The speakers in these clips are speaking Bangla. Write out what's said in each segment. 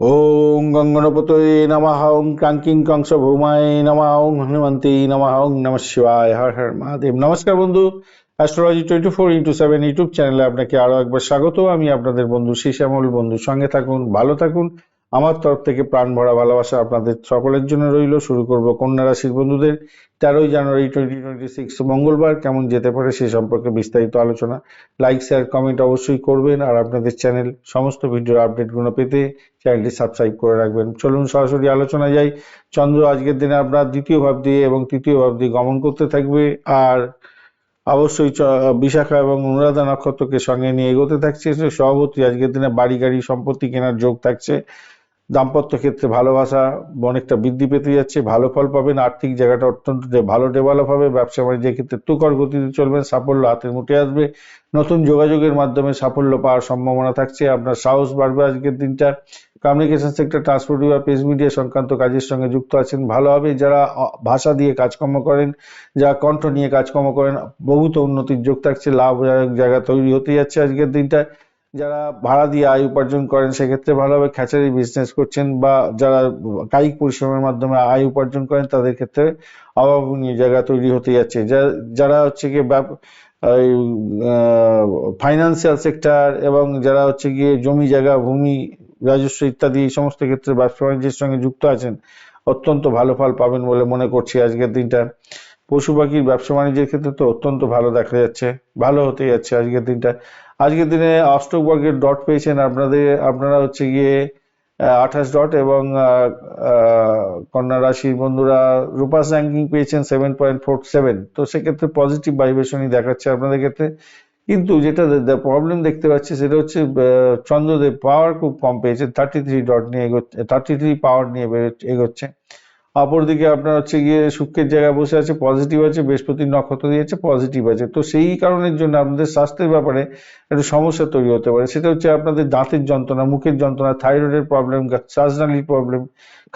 ওং গঙ্গনপতয়ে নমঃ ওং কাঙ্কিং কংস ভৌমায় নমঃ ওং হনুমন্তে নমঃ ওং নম শিবায় হর হর মহাদেব নমস্কার বন্ধু astrology twenty four into seven YouTube চ্যানেলে আপনাকে আরও একবার স্বাগত। আমি আপনাদের বন্ধু শ্যামল বন্ধু সঙ্গে থাকুন, ভালো থাকুন আমার তরফ থেকে প্রাণ ভরা ভালোবাসা আপনাদের সকলের জন্য রইল। শুরু করব কন্যা রাশির বন্ধুদের। তেরোই জানুয়ারি টোয়েন্টি টোয়েন্টি সিক্স মঙ্গলবার। কেমন যেতে পারে সে সম্পর্কে বিস্তারিত আলোচনা। লাইক শেয়ার কমেন্ট অবশ্যই করবেন আর আপনাদের চ্যানেল সমস্ত ভিডিওর আপডেটগুলো পেতে চ্যানেলটি সাবস্ক্রাইব করে রাখবেন। চলুন সরাসরি আলোচনা যাই। চন্দ্র আজকের দিনে আপনার দ্বিতীয় ভাব দিয়ে এবং তৃতীয় ভাব দিয়ে গমন করতে থাকবে আর অবশ্যই বিশাখা এবং অনুরাধা নক্ষত্রকে সঙ্গে নিয়ে এগোতে থাকছে। সভাপতি আজকের দিনে বাড়ি গাড়ি সম্পত্তি কেনার যোগ থাকছে। দাম্পত্য ক্ষেত্রে ভালোবাসা অনেকটা বৃদ্ধি পেতে যাচ্ছে, ভালো ফল পাবেন, আর্থিক জায়গাটা অত্যন্ত ভালো ডেভেলপ হবে, ব্যবসা বাণিজ্যের ক্ষেত্রে তুকর গতিতে চলবেন, সাফল্য হাতের মুঠে আসবে, নতুন যোগাযোগের মাধ্যমে সাফল্য পাওয়ার সম্ভাবনা থাকছে, আপনার সাহস বাড়বে আজকের দিনটা। কমিউনিকেশন সেক্টর ট্রান্সপোর্ট বা প্রেস মিডিয়া সংক্রান্ত কাজের সঙ্গে যুক্ত আছেন, ভালো হবে, যারা ভাষা দিয়ে কাজকর্ম করেন যারা কণ্ঠ নিয়ে কাজকর্ম করেন, বহুত উন্নতির যোগ থাকছে, লাভদায়ক জায়গা তৈরি হতে যাচ্ছে আজকের দিনটা। যারা ভাড়া দিয়ে আয় উপার্জন করেন, সেক্ষেত্রে ভালোভাবে খ্যাচারি বিজনেস করছেন বা যারা কায়িক পরিশ্রমের মাধ্যমে আয় উপার্জন করেন, তাদের ক্ষেত্রে অভাবনীয় জায়গা তৈরি হতে যাচ্ছে। যারা হচ্ছে গিয়ে ফাইন্যান্সিয়াল সেক্টর এবং যারা হচ্ছে গিয়ে জমি জায়গা, ভূমি, রাজস্ব ইত্যাদি সমস্ত ক্ষেত্রে ব্যবসা বাণিজ্যের সঙ্গে যুক্ত আছেন, অত্যন্ত ভালো ফল পাবেন বলে মনে করছি আজকের দিনটা। পশু পাখির ব্যবসা বাণিজ্যের ক্ষেত্রে তো অত্যন্ত ভালো দেখা যাচ্ছে, ভালো হতে যাচ্ছে আজকের দিনটা। আজকের দিনে অষ্টক বর্গের ডট পেয়েছেন আপনাদের, আপনারা হচ্ছে গিয়ে আঠাশ ডট এবং কন্যা রাশির বন্ধুরা রূপাস র্যাঙ্কিং পেয়েছেন সেভেন পয়েন্ট ফোর সেভেন তো সেক্ষেত্রে পজিটিভ ভাইব্রেশনই দেখাচ্ছে আপনাদের ক্ষেত্রে। কিন্তু যেটা প্রবলেম দেখতে পাচ্ছি সেটা হচ্ছে চন্দ্রদেব পাওয়ার খুব কম পেয়েছে থার্টি থ্রি ডট নিয়ে এগোচ্ছে থার্টি থ্রি পাওয়ার নিয়ে এগোচ্ছে। অপরদিকে আপনার হচ্ছে গিয়ে শুক্রের জায়গায় বসে আছে পজিটিভ আছে, বৃহস্পতির নক্ষত্র দিয়েছে পজিটিভ আছে। তো সেই কারণের জন্য আপনাদের স্বাস্থ্যের ব্যাপারে একটু সমস্যা তৈরি হতে পারে। সেটা হচ্ছে আপনাদের দাঁতের যন্ত্রণা, মুখের যন্ত্রণা থাইরয়েডের প্রবলেম শ্বাসনালীর প্রবলেম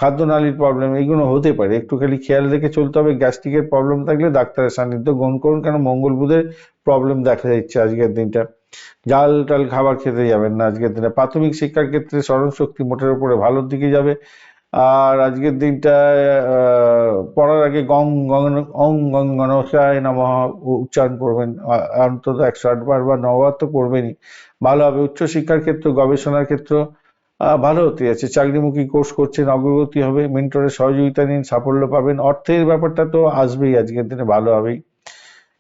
খাদ্যনালীর প্রবলেম এগুলো হতে পারে। একটু খালি খেয়াল রেখে চলতে হবে। গ্যাস্ট্রিকের প্রবলেম থাকলে ডাক্তারের সান্নিধ্য গ্রহণ করুন, কেন মঙ্গল বুধের প্রবলেম দেখা যাচ্ছে আজকের দিনটা। জাল টাল খাবার খেতে যাবেন না আজকের দিনে। প্রাথমিক শিক্ষার ক্ষেত্রে স্মরণ শক্তি মোটের উপরে ভালোর দিকে যাবে। আর আজকের দিনটায় পড়ার আগে গং গং অং গং গণসায় নমঃ উচ্চারণ করবেন অন্তত একশো আটবার বা নবার তো করবেনই ভালো হবে। উচ্চশিক্ষার ক্ষেত্র, গবেষণার ক্ষেত্র ভালো হতে যাচ্ছে। চাকরিমুখী কোর্স করছেন, অগ্রগতি হবে। মেন্টরের সহযোগিতা নিন, সাফল্য পাবেন। অর্থের ব্যাপারটা তো আসবেই আজকের দিনে, ভালো হবেই।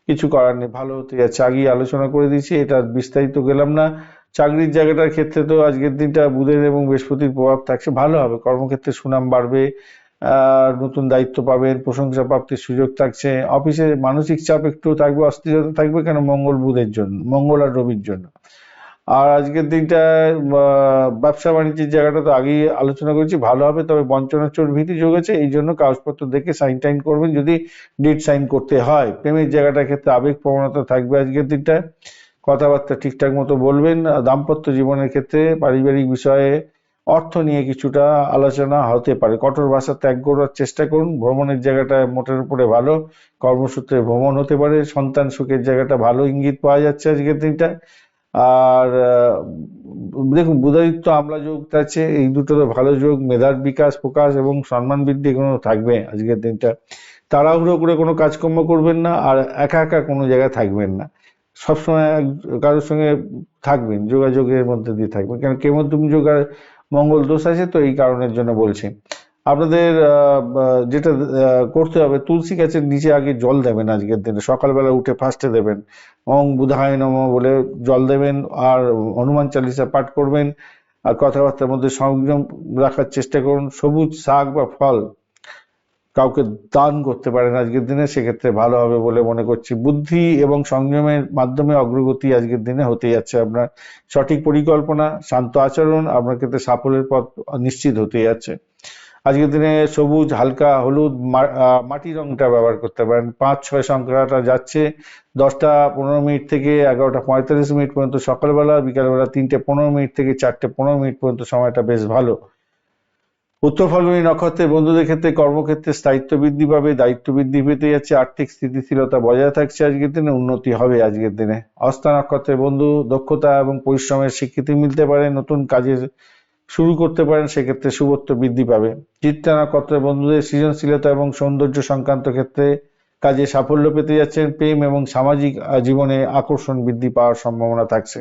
কিছু করার নেই, ভালো হতে যাচ্ছে। আগেই আলোচনা করে দিয়েছি, এটা বিস্তারিত গেলাম না। চাকরির জায়গাটার ক্ষেত্রে তো আজকের দিনটা বুধের এবং বৃহস্পতির প্রভাব থাকছে, ভালো হবে। কর্মক্ষেত্রে সুনাম বাড়বে নতুন দায়িত্ব পাবেন প্রশংসা প্রাপ্তির সুযোগ থাকছে। অফিসে মানসিক চাপ একটু থাকবে, অস্থিরতা থাকবে কেন? মঙ্গল বুধের জন্য, মঙ্গল আর রবির জন্য। আর আজকের দিনটা ব্যবসা বাণিজ্যের জায়গাটা তো আগেই আলোচনা করেছি, ভালো হবে, তবে বঞ্চনা চোর ভীতি যোগ আছে এই জন্য কাগজপত্র দেখে সাইন টাইন করবেন যদি ডেট সাইন করতে হয়। প্রেমের জায়গাটার ক্ষেত্রে আবেগ প্রবণতা থাকবে আজকের দিনটা কথাবার্তা ঠিকঠাক মতো বলবেন। দাম্পত্য জীবনের ক্ষেত্রে পারিবারিক বিষয়ে অর্থ নিয়ে কিছুটা আলোচনা হতে পারে। কঠোর ভাষা ত্যাগ করার চেষ্টা করুন। ভ্রমণের জায়গাটা মোটের উপরে ভালো। কর্মসূত্রে ভ্রমণ হতে পারে। সন্তান সুখের জায়গাটা ভালো ইঙ্গিত পাওয়া যাচ্ছে আজকের দিনটা আর দেখুন, বুধাদিত্য আমলা যোগ আছে। এই দুটো তো ভালো যোগ। মেধার বিকাশ, প্রকাশ এবং সম্মান বৃদ্ধি কোনো থাকবে আজকের দিনটা। তাড়াহুড়ো করে কোনো কাজকর্ম করবেন না। আর একা একা কোনো জায়গায় থাকবেন না। সবসময় কারোর সঙ্গে থাকবেন, যোগাযোগের মধ্যে দিয়ে থাকবেন। কেন, কেমন যোগ আর মঙ্গল দোষ আছে তো এই কারণের জন্য বলছি। আপনাদের যেটা করতে হবে, তুলসী গাছের নিচে আগে জল দেবেন আজকের দিনে। সকালবেলা উঠে ফার্স্টে দেবেন। অং বুধায় নম বলে জল দেবেন আর হনুমান চালিসা পাঠ করবেন। আর কথাবার্তার মধ্যে সংযম রাখার চেষ্টা করুন। সবুজ শাক বা ফল কাউকে দান করতে পারেন আজকের দিনে, সেক্ষেত্রে ভালো হবে বলে মনে করছি। বুদ্ধি এবং সংযমের মাধ্যমে অগ্রগতি আজকের দিনে হতে যাচ্ছে আপনার। সঠিক পরিকল্পনা, শান্ত আচরণ আপনার ক্ষেত্রে সাফল্যের পথ নিশ্চিত হতে যাচ্ছে। আজকের দিনে সবুজ, হালকা, হলুদ মাটি রংটা ব্যবহার করতে পারেন। পাঁচ, ছয় সংখ্যাটা যাচ্ছে। দশটা পনেরো মিনিট থেকে এগারোটা পঁয়তাল্লিশ মিনিট পর্যন্ত সকালবেলা, বিকালবেলা তিনটে পনেরো মিনিট থেকে চারটে পনেরো মিনিট পর্যন্ত সময়টা বেশ ভালো। উত্তর ফাল্গুনী নক্ষত্রের বন্ধুদের ক্ষেত্রে কর্মক্ষেত্রে স্থায়িত্ব বৃদ্ধি পাবে দায়িত্ব বৃদ্ধি পেতে যাচ্ছে, আর্থিক স্থিতিশীলতা বজায় থাকছে আজকের দিনে, উন্নতি হবে আজকের দিনে। অস্থা নক্ষত্রের বন্ধু দক্ষতা এবং পরিশ্রমের স্বীকৃতি মিলতে পারে, নতুন কাজের শুরু করতে পারেন, সেক্ষেত্রে শুভত্ব বৃদ্ধি পাবে। চিত্রা নক্ষত্রের বন্ধুদের সৃজনশীলতা এবং সৌন্দর্য সংক্রান্ত ক্ষেত্রে কাজে সাফল্য পেতে যাচ্ছেন, প্রেম এবং সামাজিক জীবনে আকর্ষণ বৃদ্ধি পাওয়ার সম্ভাবনা থাকছে।